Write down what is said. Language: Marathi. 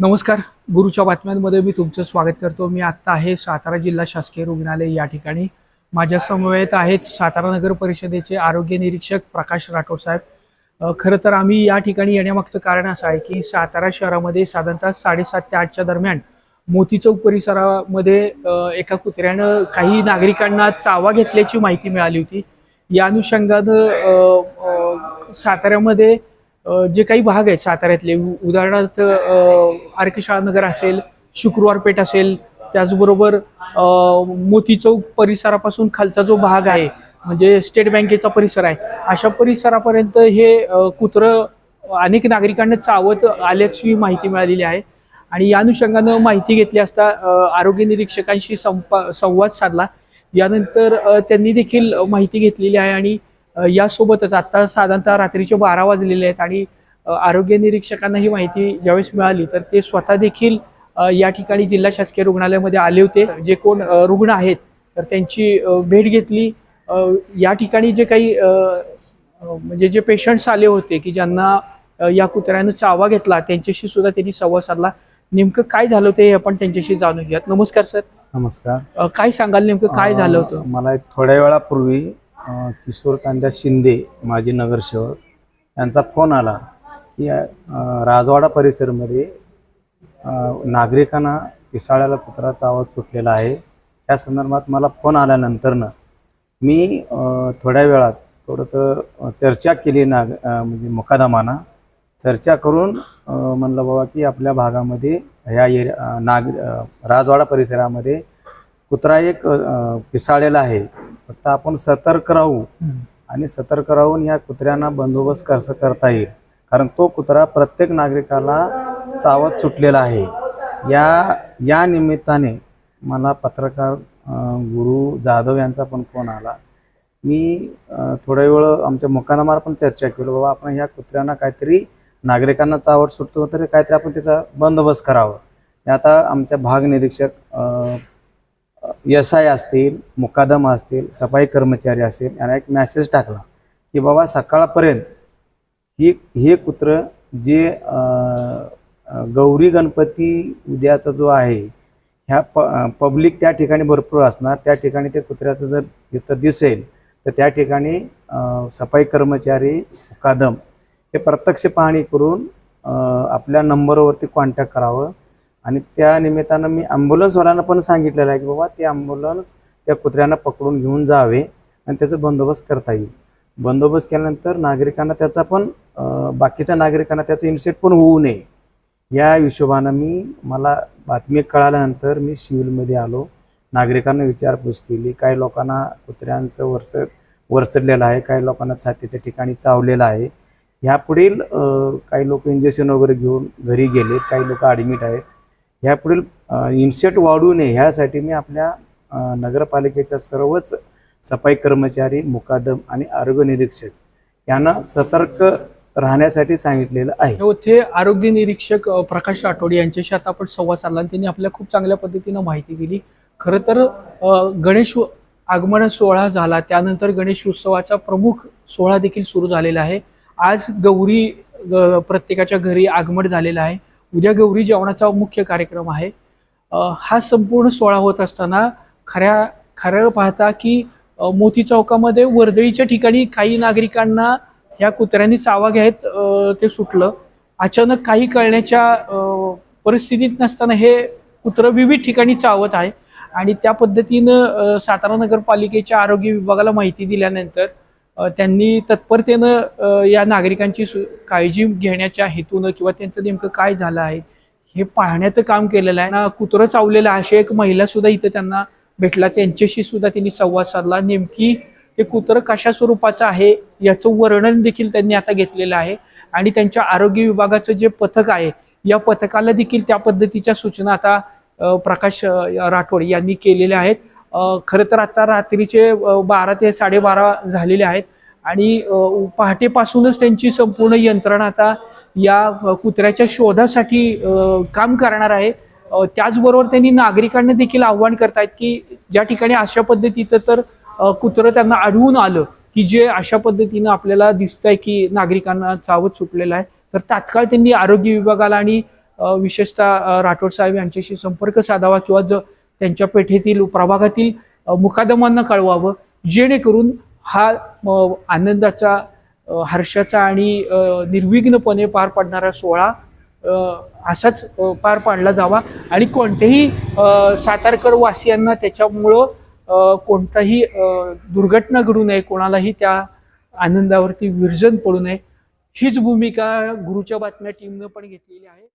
नमस्कार गुरुच्या बातम्यांमध्ये मी तुमचं स्वागत करतो. मी आत्ता आहे सातारा जिल्हा शासकीय रुग्णालय या ठिकाणी. माझ्या समवेत आहेत सातारा नगर परिषदेचे आरोग्य निरीक्षक प्रकाश राठोड साहेब. खरं तर आम्ही या ठिकाणी येण्यामागचं कारण असं आहे की सातारा शहरामध्ये साधारणतः साडेसात ते आठच्या दरम्यान मोती चौक परिसरामध्ये एका कुत्र्यानं काही नागरिकांना चावा घेतल्याची माहिती मिळाली होती. या अनुषंगानं साताऱ्यामध्ये जे काही भाग आहेत साताऱ्यातले उ- उदाहरणार्थ अ, आर्केशाळा नगर असेल शुक्रवार पेठ असेल त्याचबरोबर मोती चौक परिसरापासून खालचा जो भाग आहे म्हणजे स्टेट बँकेचा परिसर आहे अशा परिसरापर्यंत हे कुत्रं अनेक नागरिकांना चावत आल्याची माहिती मिळालेली आहे. आणि या अनुषंगानं माहिती घेतली असता आरोग्य निरीक्षकांशी संपा संवाद साधला. यानंतर त्यांनी देखील माहिती घेतलेली आहे आणि यासोबतच आता साधारणतः रात्रीचे बारा वाजलेले आहेत आणि आरोग्य निरीक्षकांना ही माहिती ज्यावेळेस मिळाली तर ते स्वतः देखील या ठिकाणी जिल्हा शासकीय रुग्णालयामध्ये आले होते. जे कोण रुग्ण आहेत तर त्यांची भेट घेतली. या ठिकाणी जे काही म्हणजे जे पेशंट्स आले होते की ज्यांना या कुत्र्यानं चावा घेतला त्यांच्याशी सुद्धा त्यांनी संवाद साधला. नेमकं काय झालं होतं हे आपण त्यांच्याशी जाणून घेऊयात. नमस्कार सर. नमस्कार. काय सांगाल नेमकं? काय झालं होतं? मला थोड्या वेळापूर्वी किशोर कांद्या शिंदे माजी नगरसेवक यांचा फोन आला. की अं, राजवाडा परिसरमध्ये नागरिकांना पिसाळ्याला कुत्रा चावत सुटलेला आहे. या संदर्भात मला फोन आल्यानंतरनं मी थोड्या वेळात थोडंसं चर्चा केली नाग म्हणजे मुकादमाना. चर्चा करून म्हणलं बाबा की आपल्या भागामध्ये ह्या एरिया नाग राजवाडा परिसरामध्ये कुत्रा एक पिसाळलेला आहे. फक्त आपण सतर्क राहू. आणि सतर्क राहून या कुत्र्यांना बंदोबस्त कसं करता येईल. कारण तो कुत्रा प्रत्येक नागरिकाला चावत सुटलेला आहे. या या निमित्ताने मला पत्रकार गुरु जाधव यांचा पण फोन आला. मी थोड्या वेळ आमच्या मुकानामार पण चर्चा केली. बाबा आपण ह्या कुत्र्यांना काहीतरी नागरिकांना चावट सुटतो तरी काहीतरी आपण त्याचा बंदोबस्त करावं. आता आमच्या भाग निरीक्षक एस आय असतील मुकादम असतील सफाई कर्मचारी असतील यांना एक मेसेज टाकला की बाबा सकाळपर्यंत ही हे कुत्रं जे गौरी गणपती उद्याचा जो आहे ह्या प पब्लिक त्या ठिकाणी भरपूर असणार. त्या ठिकाणी ते कुत्र्याचं जर तिथं दिसेल तर त्या ठिकाणी सफाई कर्मचारी कादम हे प्रत्यक्ष पाहणी करून आपल्या नंबरवरती कॉन्टॅक्ट करावं. आणि त्या निमित्तानं मी ॲम्ब्युलन्सवाल्यांना पण सांगितलेलं आहे की बाबा ते ॲम्ब्युलन्स त्या कुत्र्यांना पकडून घेऊन जावे आणि त्याचा बंदोबस्त करता येईल. बंदोबस्त केल्यानंतर नागरिकांना त्याचा पण बाकीच्या नागरिकांना त्याचा इन्सेट पण होऊ नये. या हिशोबानं मी मला बातमी कळाल्यानंतर मी सिव्हिलमध्ये आलो. नागरिकांना विचारपूस केली. काही लोकांना कुत्र्यांचं वरच वरचडलेलं आहे. काही लोकांना छातीच्या ठिकाणी चावलेलं आहे. ह्यापुढील काही लोक इंजेक्शन वगैरे घेऊन घरी गेलेत. काही लोक ॲडमिट आहेत. ह्यापुढील इन्सेट वाढू नये. ह्यासाठी मी आपल्या नगरपालिकेच्या सर्वच सफाई कर्मचारी मुकादम आणि आरोग्य निरीक्षक यांना सतर्क राहण्यासाठी सांगितलेलं आहे. ते आरोग्य निरीक्षक प्रकाश राठोड यांच्याशी आता आपण संवाद साधला आणि त्यांनी आपल्या खूप चांगल्या पद्धतीनं माहिती दिली. खरं तर गणेश आगमन सोहळा झाला. त्यानंतर गणेश उत्सवाचा प्रमुख सोहळा देखील सुरू झालेला आहे. आज गौरी ग- प्रत्येकाच्या घरी आगमन झालेलं आहे. उद्या गौरी जेवणाचा मुख्य कार्यक्रम आहे. हा संपूर्ण सोहळा होत असताना खऱ्या खऱ्या पाहता की मोती चौकामध्ये वर्दळीच्या ठिकाणी काही नागरिकांना ह्या कुत्र्यांनी चावा घ्यायत ते सुटलं. अचानक काही कळण्याच्या परिस्थितीत नसताना हे कुत्रं विविध ठिकाणी चावत आहे आणि त्या पद्धतीनं सातारा नगरपालिकेच्या आरोग्य विभागाला माहिती दिल्यानंतर त्यांनी तत्परतेनं या नागरिकांची सु काळजी घेण्याच्या हेतूनं किंवा त्यांचं नेमकं काय झालं आहे हे पाहण्याचं काम केलेलं आहे. ना कुत्रं चावलेलं आहे अशी एक महिला सुद्धा इथं त्यांना भेटला. त्यांच्याशी सुद्धा त्यांनी संवाद साधला. नेमकी ते कुत्रं कशा स्वरूपाचं आहे याचं वर्णन देखील त्यांनी आता घेतलेलं आहे. आणि त्यांच्या आरोग्य विभागाचं जे पथक आहे या पथकाला देखील त्या पद्धतीच्या सूचना आता प्रकाश राठोड यांनी केलेल्या आहेत. खरं तर आता रात्रीचे बारा ते साडेबारा झालेले आहेत. आणि पहाटेपासूनच त्यांची संपूर्ण यंत्रणा आता या कुत्र्याच्या शोधासाठी काम करणार आहे. त्याचबरोबर त्यांनी नागरिकांना देखील आव्हान करतायत की ज्या ठिकाणी अशा पद्धतीचं तर कुत्रं त्यांना आढळून आलं की जे अशा पद्धतीनं आपल्याला दिसतंय की नागरिकांना चावत सुटलेलं आहे तर तात्काळ त्यांनी आरोग्य विभागाला आणि विशेषतः राठोड साहेब यांच्याशी संपर्क साधावा किंवा ज त्यांच्या पेठेतील प्रभागातील मुकादमांना कळवावं जेणेकरून हा आनंदाचा हर्षाचा आणि निर्विघ्नपणे पार पडणारा सोहळा असाच पार पाडला जावा. आणि कोणत्याही सातारकर वासियांना त्याच्यामुळं कोणताही दुर्घटना घडू नये कोणालाही त्या आनंदावरती विरजन पडू नये. हीच भूमिका गुरुच्या बातम्या टीमनं पण घेतलेली आहे.